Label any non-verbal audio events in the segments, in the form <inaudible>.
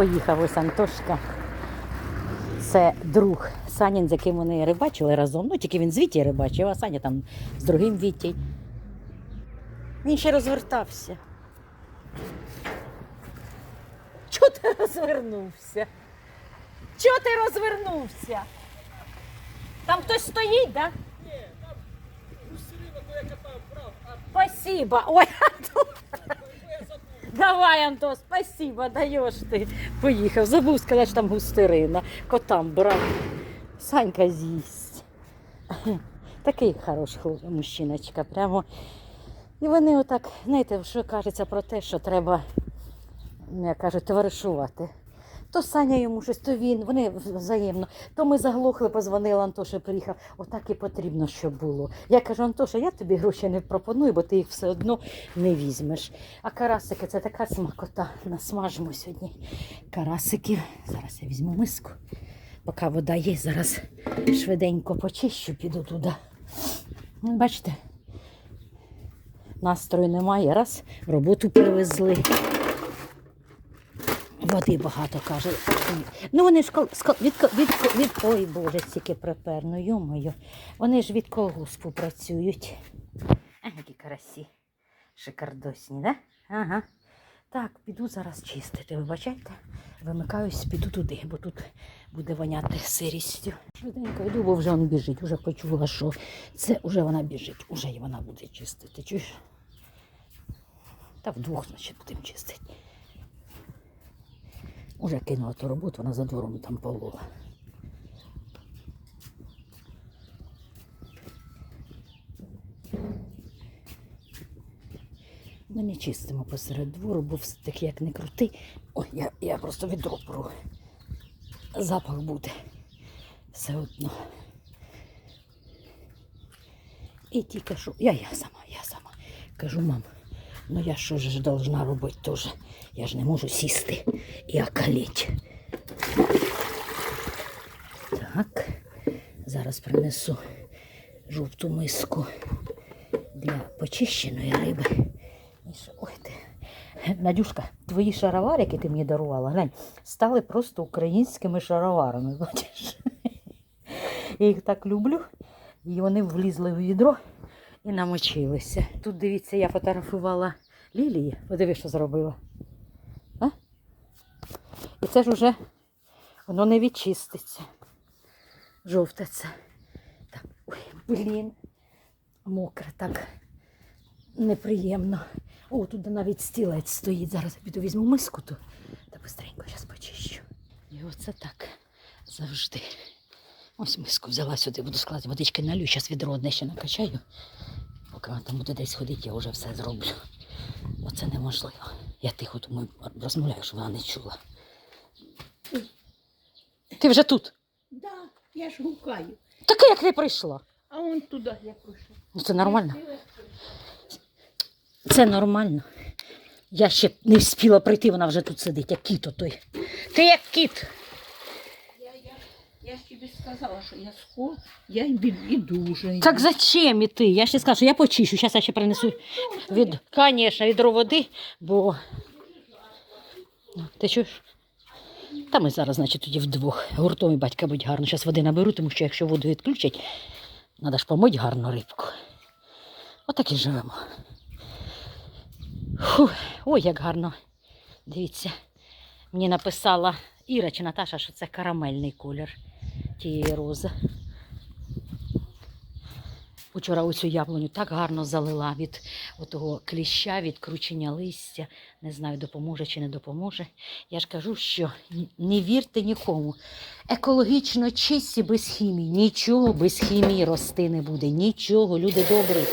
Поїхав ось Антошка. Це друг Санін, з яким вони рибачили разом. Ну, тільки він з Вітєю рибачив, а Саня там з другим Вітєю. Він ще розвертався. Чого ти розвернувся? Чого ти розвернувся? Там хтось стоїть, так? Да? Спасибо. Ой, Антон. Давай, Антон, спасибо, даєш ти. Поїхав. Забув сказати, що там густерина. Котам брат. Санька з'їсть. <laughs> Такий хороший мужчиночка. Прямо. І вони отак, знаєте, що кажеться про те, що треба, як кажуть, товаришувати. То Саня йому щось, то він, вони взаємно. То ми заглохли, позвонили, Антоша приїхав. Отак і потрібно, щоб було. Я кажу, Антоша, я тобі гроші не пропоную, бо ти їх все одно не візьмеш. А карасики це така смакота. Насмажимо сьогодні карасиків. Зараз я візьму миску. Поки вода є, зараз швиденько почищу, піду туди. Бачите, настрою немає. Раз, роботу привезли. Води багато каже. Ну вони ж кол, від, від, від, ой Боже, стільки припер, ну йомою. Вони ж від колгоспу працюють. А, які карасі. Шикардосні, да? Ага. Так, піду зараз чистити. Вибачайте, вимикаюсь, піду туди, бо тут буде воняти сирістю. Швиденько йду, бо вже він біжить. Уже почула, що це вже вона біжить, уже й вона буде чистити. Чуєш? Та вдвох, значить, будемо чистити. Уже кинула ту роботу, вона за двором там полола. Ми не чистимо посеред двору, бо все-таки як не крути. Ой, я, я просто відро пору. Запах буде. Все одно. І тільки що. Я, я сама, я сама. Кажу, мам, ну я що ж должна робити теж? Я ж не можу сісти і околіть. Так, зараз принесу жовту миску для почищеної риби. Ой ти. Надюшка, твої шаровари, які ти мені дарувала, глянь, стали просто українськими шароварами. <laughs> Бачиш? Я їх так люблю. І вони влізли в відро і намочилися. Тут дивіться, я фотографувала лілії. Подиви, що зробила. А? І це ж уже воно не відчиститься. Жовте це. Так, ой, блін. Мокре так неприємно. О, тут навіть стілець стоїть. Зараз я піду візьму миску ту та быстренько зараз почищу. І оце так завжди. Ось миску взяла сюди, буду складати водички налю, зараз відро одне ще накачаю. Поки вона там буде десь ходити, я вже все зроблю. Бо це неможливо. Я тихо тому розмовляю, щоб вона не чула. Ти вже тут. Да, я ж гукаю. Таке, як ти прийшла. А он туди я пройшов. Ну це нормально. Це нормально. Я ще не встигла прийти, вона вже тут сидить, як кіт отой. Ти як кіт. Тобі сказала, що я сход, я й іду вже. Так зачем іти? Я ще скажу, я почищу. Зараз я ще принесу від, звісно, відро води, бо. Ну, Ти чуєш? Та ми зараз, значить, тоді вдвох. Гуртом і батька будь гарно. Зараз води наберу, тому що якщо воду відключать, треба ж помити гарно рибку. Отак і живемо. Фух, ой, як гарно. Дивіться, мені написала Іра чи Наташа, що це карамельний колір тієї рози. Вчора оцю яблуню так гарно залила від отого кліща, від кручення листя. Не знаю, допоможе чи не допоможе. Я ж кажу, що не вірте нікому. Екологічно чисті без хімії. Нічого без хімії рости не буде. Нічого, люди добрі.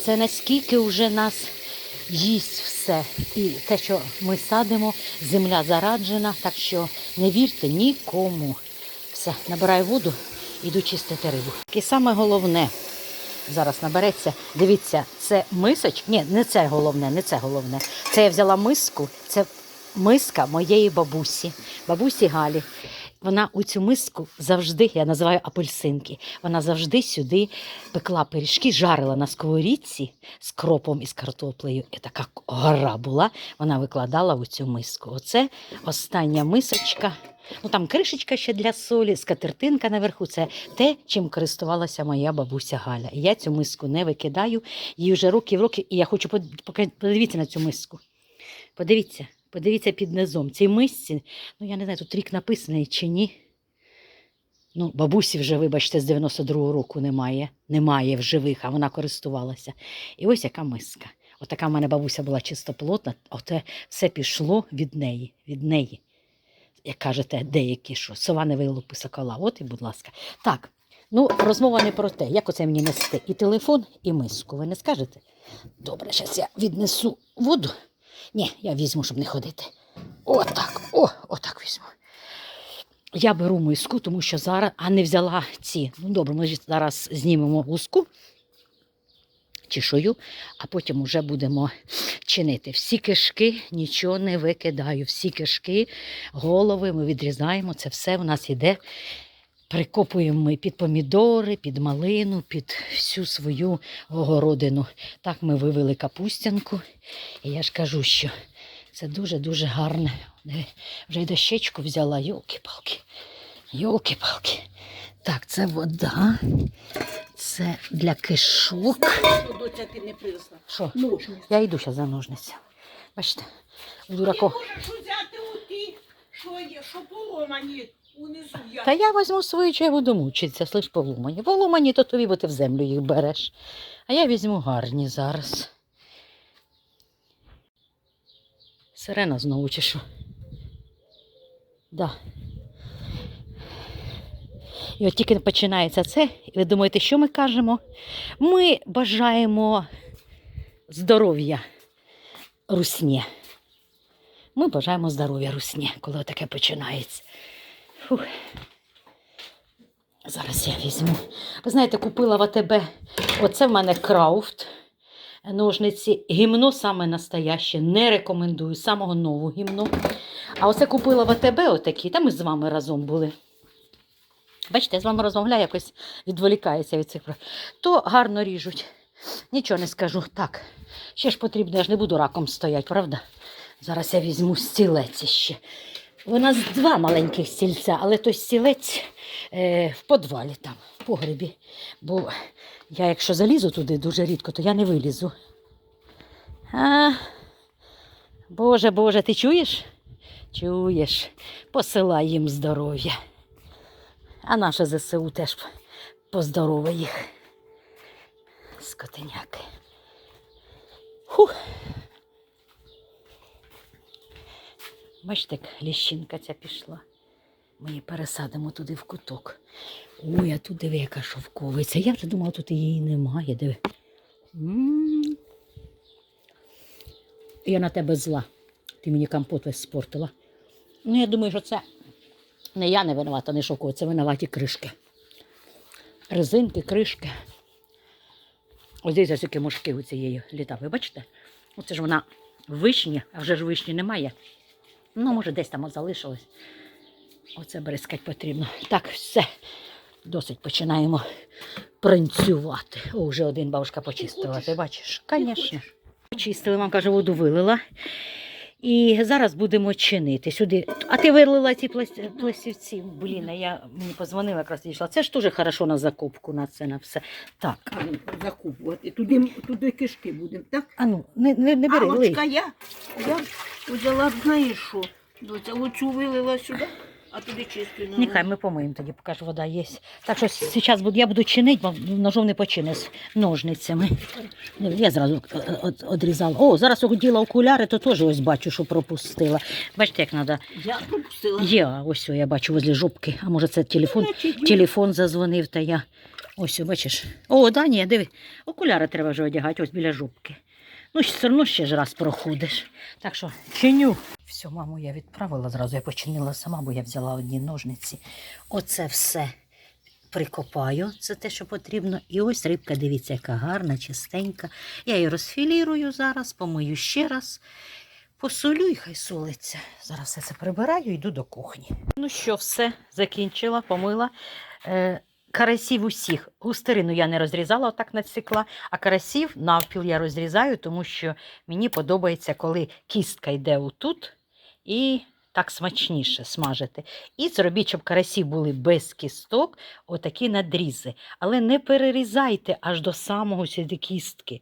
Це наскільки вже нас їсть все. І те, що ми садимо, земля зараджена, так що не вірте нікому. Все, набираю воду, іду чистити рибу. І саме головне зараз набереться. Дивіться, це мисоч. Ні, не це головне, не це головне. Це я взяла миску, це миска моєї бабусі, бабусі Галі. Вона у цю миску завжди, я називаю апельсинки, вона завжди сюди пекла пиріжки, жарила на сковорідці з кропом і з картоплею. І така гора була, вона викладала у цю миску. Оце остання мисочка. Ну там кришечка ще для солі, скатертинка наверху. Це те, чим користувалася моя бабуся Галя. І я цю миску не викидаю. Їй вже років роки, і я хочу под- подивіться на цю миску. Подивіться, подивіться під низом. Цій мисці, ну я не знаю, тут рік написаний чи ні. Ну, бабусі вже, вибачте, з 92-го року немає. Немає в живих, а вона користувалася. І ось яка миска. Отака в мене бабуся була чистоплотна, оте все пішло від неї, від неї. Як кажете, деякі що, сова не вилупи сокола. От і, будь ласка. Так, ну розмова не про те, як оце мені нести і телефон, і миску. Ви не скажете? Добре, зараз я віднесу воду. Ні, я візьму, щоб не ходити. Отак, о, отак візьму. Я беру миску, тому що зараз, а не взяла ці. Ну добре, ми зараз знімемо луску чешую, а потім вже будемо чинити. Всі кишки нічого не викидаю. Всі кишки, голови ми відрізаємо. Це все в нас іде. Прикопуємо ми під помідори, під малину, під всю свою огородину. Так ми вивели капустянку. І я ж кажу, що це дуже-дуже гарне. Вже й дощечку взяла, йолки-палки. Йолки-палки. Так, це вода. Це для кишок. Що? Я йду зараз за ножниця. Бачите, у дурако. можеш взяти у ті, що є, що поломані Та я візьму свою, чи я буду мучитися, слиш полумані. Полумані, то тобі, бо ти в землю їх береш. А я візьму гарні зараз. Сирена знову чи що? Да. І от тільки починається це, і ви думаєте, що ми кажемо? Ми бажаємо здоров'я русні. Ми бажаємо здоров'я русні, коли таке починається. Фух. Зараз я візьму. Ви знаєте, купила в АТБ. Оце в мене крафт. Ножниці. Гімно саме настояще. Не рекомендую. Самого нового гімно. А оце купила в АТБ отакі. Та ми з вами разом були. Бачите, я з вами розмовляю, якось відволікається від цих. То гарно ріжуть. Нічого не скажу. Так, ще ж потрібно, я ж не буду раком стояти, правда? Зараз я візьму стілець ще. У нас два маленьких стільця, але той стілець е, в подвалі там, в погребі. Бо я, якщо залізу туди дуже рідко, то я не вилізу. А, Боже, Боже, ти чуєш? Чуєш, посилай їм здоров'я. А наше ЗСУ теж поздорове їх. Скотиняки. Фух. Бачите, як ліщинка ця пішла. Ми її пересадимо туди в куток. Ой, а тут диви, яка шовковиця. Я вже думала, тут її немає. Диви. Я на тебе зла. Ти мені компот весь спортила. Ну, я думаю, що це не я не винувата, не шовковиця, це винуваті кришки. Резинки, кришки. Ось дивіться, скільки мошки у цієї літа. Ви бачите? Оце ж вона вишні, а вже ж вишні немає. Ну, може, десь там от залишилось. Оце бризкать потрібно. Так, все. Досить починаємо пранцювати. О, вже один бабушка почистила. Ти бачиш? Звісно. Почистили, вам каже, воду вилила. І зараз будемо чинити сюди. А ти вилила ці плас- пластівці? Блін, а я мені позвонила, якраз дійшла. Це ж дуже хорошо на закупку, на це, на все. Так. Ну, закупувати. Туди, туди кишки будемо, так? А ну, не, не, не бери, а, лий. очка, я, я взяла, знаєш що, доця, оцю вилила сюди, а чисту на Нехай ми помиємо тоді, поки ж вода є. Так що зараз буду, я буду чинити, бо ножом не почини з ножницями. Я зразу е, одрізала. О, зараз оділа окуляри, то теж ось бачу, що пропустила. Бачите, як треба. Я пропустила. Є, ось о, я бачу возле жопки. А може це телефон? Телефон зазвонив, та я. Ось, о, бачиш. О, да, ні, диви. Окуляри треба вже одягати, ось біля жопки. Ну, все одно ще ж раз проходиш. Так що чиню. Все, маму я відправила зразу, я починила сама, бо я взяла одні ножниці. Оце все прикопаю, це те, що потрібно. І ось рибка, дивіться, яка гарна, чистенька. Я її розфілірую зараз, помию ще раз. посолю і хай солиться. Зараз все це прибираю йду до кухні. Ну що, все, закінчила, помила. Е, карасів усіх. Густерину я не розрізала, отак надсікла, а карасів навпіл я розрізаю, тому що мені подобається, коли кістка йде отут і так смачніше смажити. І зробіть, щоб карасі були без кісток, отакі надрізи. Але не перерізайте аж до самого сюди кістки.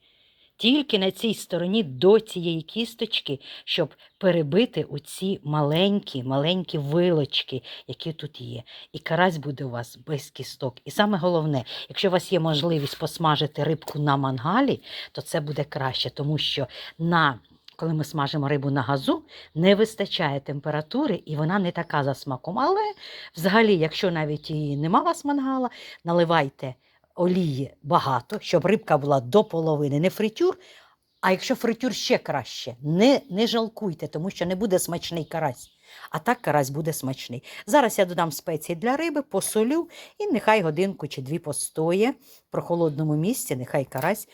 Тільки на цій стороні до цієї кісточки, щоб перебити оці маленькі, маленькі вилочки, які тут є. І карась буде у вас без кісток. І саме головне, якщо у вас є можливість посмажити рибку на мангалі, то це буде краще, тому що на коли ми смажимо рибу на газу, не вистачає температури і вона не така за смаком. Але взагалі, якщо навіть і нема вас мангала, наливайте олії багато, щоб рибка була до половини, не фритюр. А якщо фритюр ще краще, не, не жалкуйте, тому що не буде смачний карась. А так карась буде смачний. Зараз я додам спеції для риби, посолю і нехай годинку чи дві постоє в прохолодному місці, нехай карась.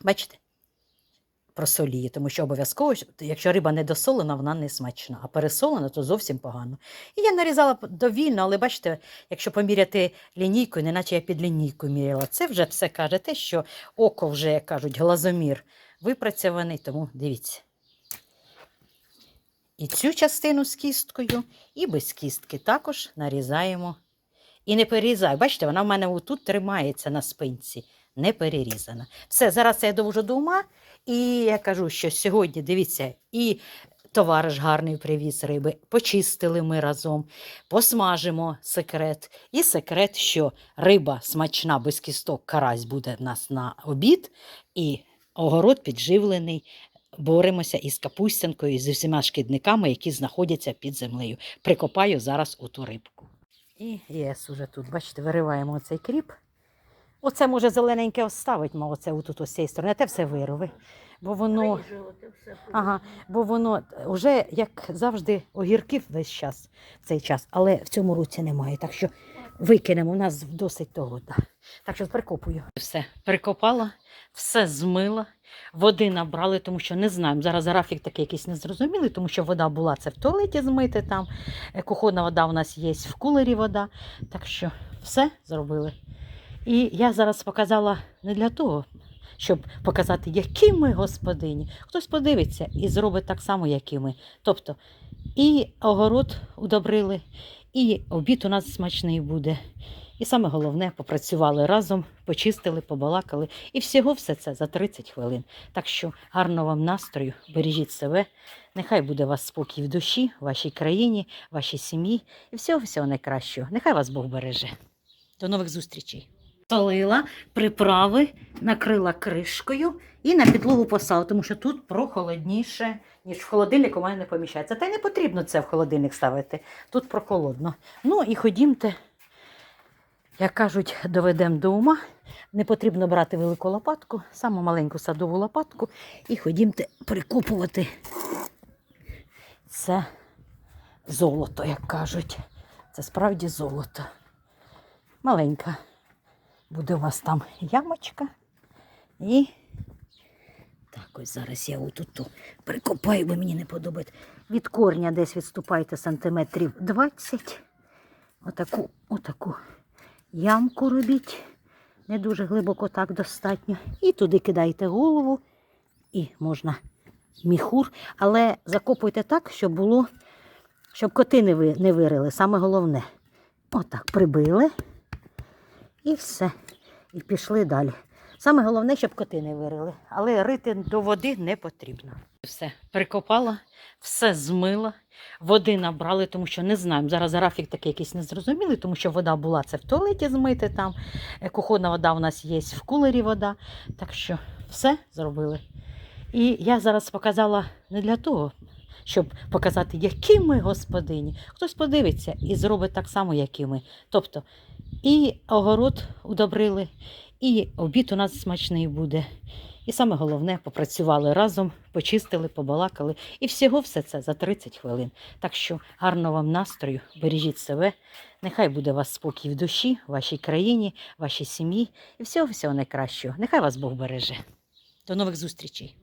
Бачите? Просоліє, тому що обов'язково, якщо риба не досолена, вона не смачна, а пересолена, то зовсім погано. І я нарізала довільно, але бачите, якщо поміряти лінійкою, неначе я під лінійкою міряла, це вже все каже те, що око вже, як кажуть, глазомір випрацьований, тому дивіться. І цю частину з кісткою, і без кістки також нарізаємо. І не перерізаю. Бачите, вона в мене отут тримається на спинці, не перерізана. Все, зараз я довожу до ума. І я кажу, що сьогодні, дивіться, і товариш гарний привіз риби, почистили ми разом, посмажимо секрет. І секрет, що риба смачна без кісток, карась буде в нас на обід, і огород підживлений. Боремося із капустянкою, з усіма шкідниками, які знаходяться під землею. Прикопаю зараз оту рибку. І єс, уже тут, бачите, вириваємо оцей кріп. Оце може зелененьке оставить, ма оце отут ось цієї сторони, а те все вирви. Бо воно, ага, бо воно вже, як завжди, огірків весь час в цей час, але в цьому році немає. Так що викинемо, у нас досить того. Да. Так що прикопую. Все, прикопала, все змила, води набрали, тому що не знаємо. Зараз графік такий якийсь незрозумілий, тому що вода була це в туалеті змити там. е, Кухонна вода у нас є в кулері вода. Так що все зробили. І я зараз показала не для того, щоб показати, які ми господині. Хтось подивиться і зробить так само, як і ми. Тобто і огород удобрили, і обід у нас смачний буде. І саме головне, попрацювали разом, почистили, побалакали. І всього все це за 30 хвилин. Так що гарного вам настрою, бережіть себе. Нехай буде вас спокій в душі, в вашій країні, вашій сім'ї і всього всього найкращого. Нехай вас Бог береже. До нових зустрічей. Солила, приправи, накрила кришкою і на підлогу поставила, тому що тут прохолодніше, ніж в холодильник у мене не поміщається. Та й не потрібно це в холодильник ставити. Тут прохолодно. Ну і ходімте, як кажуть, доведемо до ума. Не потрібно брати велику лопатку, саму маленьку садову лопатку, і ходімте прикопувати це золото, як кажуть. Це справді золото. Маленька. Буде у вас там ямочка. І так, ось зараз я отут прикопаю, бо мені не подобається. Від корня десь відступайте сантиметрів 20. Отаку, отаку ямку робіть. Не дуже глибоко так достатньо. І туди кидайте голову, і можна міхур. Але закопуйте так, щоб було, щоб коти не, вирили. Саме головне. Отак прибили. І все. І пішли далі. Саме головне, щоб коти не вирили. Але рити до води не потрібно. Все, прикопала, все змила, води набрали, тому що не знаємо. Зараз графік такий якийсь незрозумілий, тому що вода була це в туалеті змити там. е, Кухонна вода у нас є в кулері вода. Так що все зробили. І я зараз показала не для того, щоб показати, які ми господині. Хтось подивиться і зробить так само, як і ми. Тобто і огород удобрили, і обід у нас смачний буде. І саме головне, попрацювали разом, почистили, побалакали. І всього все це за 30 хвилин. Так що гарного вам настрою, бережіть себе. Нехай буде вас спокій в душі, в вашій країні, вашій сім'ї. І всього всього найкращого. Нехай вас Бог береже. До нових зустрічей.